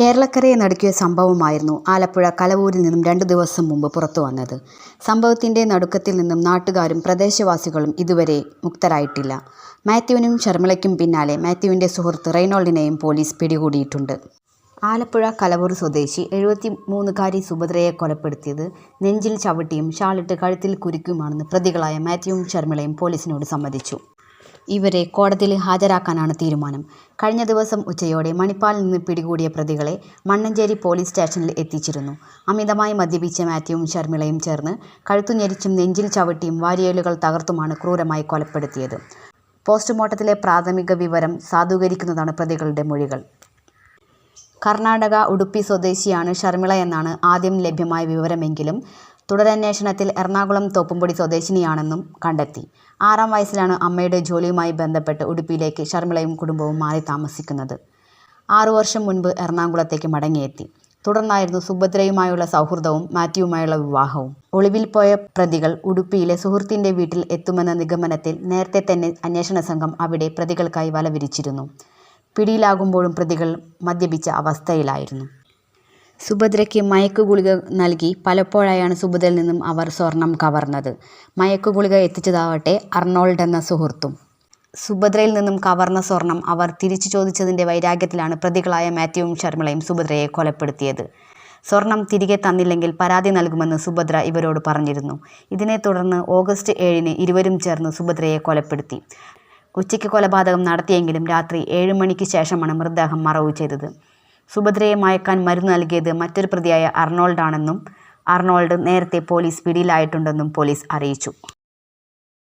കേരളക്കരയെ നടുക്കിയ സംഭവമായിരുന്നു ആലപ്പുഴ കലവൂരിൽ നിന്നും രണ്ടു ദിവസം മുമ്പ് പുറത്തു വന്നത് സംഭവത്തിന്റെ നടുക്കത്തിൽ നിന്നും നാട്ടുകാരും പ്രദേശവാസികളും ഇതുവരെ മുക്തരായിട്ടില്ല. മാത്യുവിനും ശർമിളയ്ക്കും പിന്നാലെ മാത്യുവിന്റെ സുഹൃത്ത് റെയ്നോൾഡിനെയും പോലീസ് പിടികൂടിയിട്ടുണ്ട്. ആലപ്പുഴ കലവൂർ സ്വദേശി എഴുപത്തി മൂന്നുകാരി സുഭദ്രയെ കൊലപ്പെടുത്തിയത് നെഞ്ചിൽ ചവിട്ടിയും ഷാളിട്ട് കഴുത്തിൽ കുരുക്കിയുമാണെന്ന് പ്രതികളായ മാത്യുവും ശർമിളയും പോലീസിനോട് സമ്മതിച്ചു. ഇവരെ കോടതിയിൽ ഹാജരാക്കാനാണ് തീരുമാനം. കഴിഞ്ഞ ദിവസം ഉച്ചയോടെ മണിപ്പാലിൽ നിന്ന് പിടികൂടിയ പ്രതികളെ മണ്ണഞ്ചേരി പോലീസ് സ്റ്റേഷനിൽ എത്തിച്ചിരുന്നു. അമിതമായി മദ്യപിച്ച മാത്യുവും ശർമിളയും ചേർന്ന് കഴുത്തുഞെരിച്ചും നെഞ്ചിൽ ചവിട്ടിയും വാരിയേലുകൾ തകർത്തുമാണ് ക്രൂരമായി കൊലപ്പെടുത്തിയത്. പോസ്റ്റ്മോർട്ടത്തിലെ പ്രാഥമിക വിവരം സാധൂകരിക്കുന്നതാണ് പ്രതികളുടെ മൊഴികൾ. കർണാടക ഉടുപ്പി സ്വദേശിയാണ് ഷർമിള എന്നാണ് ആദ്യം ലഭ്യമായ വിവരമെങ്കിലും തുടരന്വേഷണത്തിൽ എറണാകുളം തോപ്പുംപൊടി സ്വദേശിനിയാണെന്നും കണ്ടെത്തി. ആറാം വയസ്സിലാണ് അമ്മയുടെ ജോലിയുമായി ബന്ധപ്പെട്ട് ഉടുപ്പിയിലേക്ക് ഷർമിളയും കുടുംബവും മാറി താമസിക്കുന്നത്. ആറു വർഷം മുൻപ് എറണാകുളത്തേക്ക് മടങ്ങിയെത്തി. തുടർന്നായിരുന്നു സുഭദ്രയുമായുള്ള സൗഹൃദവും മാത്യുവുമായുള്ള വിവാഹവും. ഒളിവിൽ പോയ പ്രതികൾ ഉടുപ്പിയിലെ സുഹൃത്തിന്റെ വീട്ടിൽ എത്തുമെന്ന നിഗമനത്തിൽ നേരത്തെ തന്നെ അന്വേഷണ സംഘം അവിടെ പ്രതികൾക്കായി വലവിരിച്ചിരുന്നു പിടിയിലാകുമ്പോഴും പ്രതികൾ മദ്യപിച്ച അവസ്ഥയിലായിരുന്നു. സുഭദ്രയ്ക്ക് മയക്കുഗുളിക നൽകി പലപ്പോഴായാണ് സുഭദ്രയിൽ നിന്നും അവർ സ്വർണം കവർന്നത്. മയക്കുഗുളിക എത്തിച്ചതാവട്ടെ അർണോൾഡ് എന്ന സുഹൃത്തും. സുഭദ്രയിൽ നിന്നും കവർന്ന സ്വർണം അവർ തിരിച്ചു ചോദിച്ചതിന്റെ വൈരാഗ്യത്തിലാണ് പ്രതികളായ മാത്യുവും ശർമിളയും സുഭദ്രയെ കൊലപ്പെടുത്തിയത്. സ്വർണം തിരികെ തന്നില്ലെങ്കിൽ പരാതി നൽകുമെന്ന് സുഭദ്ര ഇവരോട് പറഞ്ഞിരുന്നു. ഇതിനെ തുടർന്ന് ഓഗസ്റ്റ് ഏഴിന് ഇരുവരും ചേർന്ന് സുഭദ്രയെ കൊലപ്പെടുത്തി. ഉച്ചയ്ക്ക് കൊലപാതകം നടത്തിയെങ്കിലും രാത്രി ഏഴ് മണിക്ക് ശേഷമാണ് മൃതദേഹം മറവ് ചെയ്തത്. സുഭദ്രയെ മയക്കാൻ മരുന്ന് നൽകിയത് മറ്റൊരു പ്രതിയായ അർണോൾഡാണെന്നും അർണോൾഡ് നേരത്തെ പോലീസ് പിടിയിലായിട്ടുണ്ടെന്നും പോലീസ് അറിയിച്ചു.